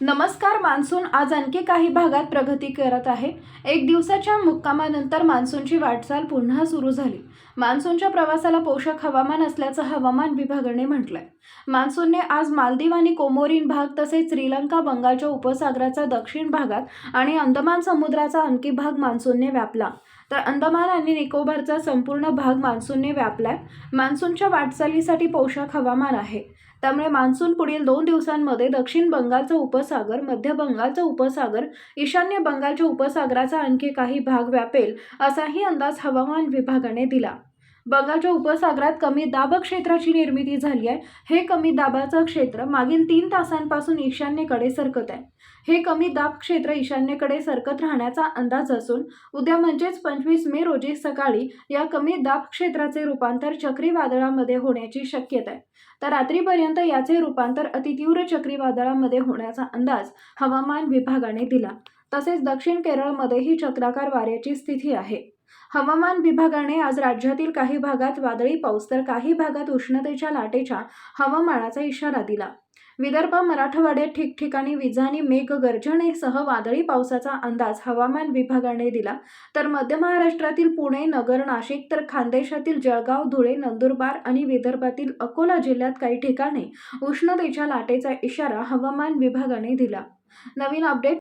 नमस्कार मान्सून आज आणखी काही भागात प्रगती करत आहे. एक दिवसाच्या मुक्कामानंतर मान्सूनची वाटचाल पुन्हा सुरू झाली. मान्सूनच्या प्रवासाला पोषक हवामान असल्याचं हवामान विभागाने म्हटलंय. मान्सूनने आज मालदीव आणि कोमोरीन भाग तसेच श्रीलंका बंगालच्या उपसागराचा दक्षिण भागात आणि अंदमान समुद्राचा आणखी भाग मान्सूनने व्यापला. तर अंदमान आणि निकोबारचा संपूर्ण भाग मान्सूनने व्यापलाय. मान्सूनच्या वाटचालीसाठी पोषक हवामान आहे. त्यामुळे मान्सून पुढील दोन दिवसांमध्ये दक्षिण बंगालचा उपसागर मध्य बंगालचा उपसागर ईशान्य बंगालच्या उपसागराचा आणखी काही भाग व्यापेल असाही अंदाज हवामान विभागाने दिला. बंगालच्या उपसागरात कमी दाब क्षेत्राची निर्मिती झाली आहे. हे कमी दाबाचं क्षेत्र मागील तीन तासांपासून ईशान्येकडे सरकत आहे. हे कमी दाब क्षेत्र ईशान्येकडे सरकत राहण्याचा अंदाज असून उद्या म्हणजेच पंचवीस मे रोजी सकाळी या कमी दाब क्षेत्राचे रूपांतर चक्रीवादळामध्ये होण्याची शक्यता आहे. तर रात्रीपर्यंत याचे रूपांतर अतितीव्र चक्रीवादळामध्ये होण्याचा अंदाज हवामान विभागाने दिला. तसेच दक्षिण केरळमध्येही चक्राकार वाऱ्याची स्थिती आहे. हवामान विभागाने आज राज्यातील काही भागात वादळी पाऊस तर काही भागात उष्णतेच्या लाटेच्या हवामानाचा इशारा दिला. विदर्भ मराठवाड्यात ठिकठिकाणी विजानी मेघ गर्जनेसह वादळी पावसाचा अंदाज हवामान विभागाने दिला. तर मध्य महाराष्ट्रातील पुणे नगर नाशिक तर खानदेशातील जळगाव धुळे नंदुरबार आणि विदर्भातील अकोला जिल्ह्यात काही ठिकाणी उष्णतेच्या लाटेचा इशारा हवामान विभागाने दिला. नवीन अपडेट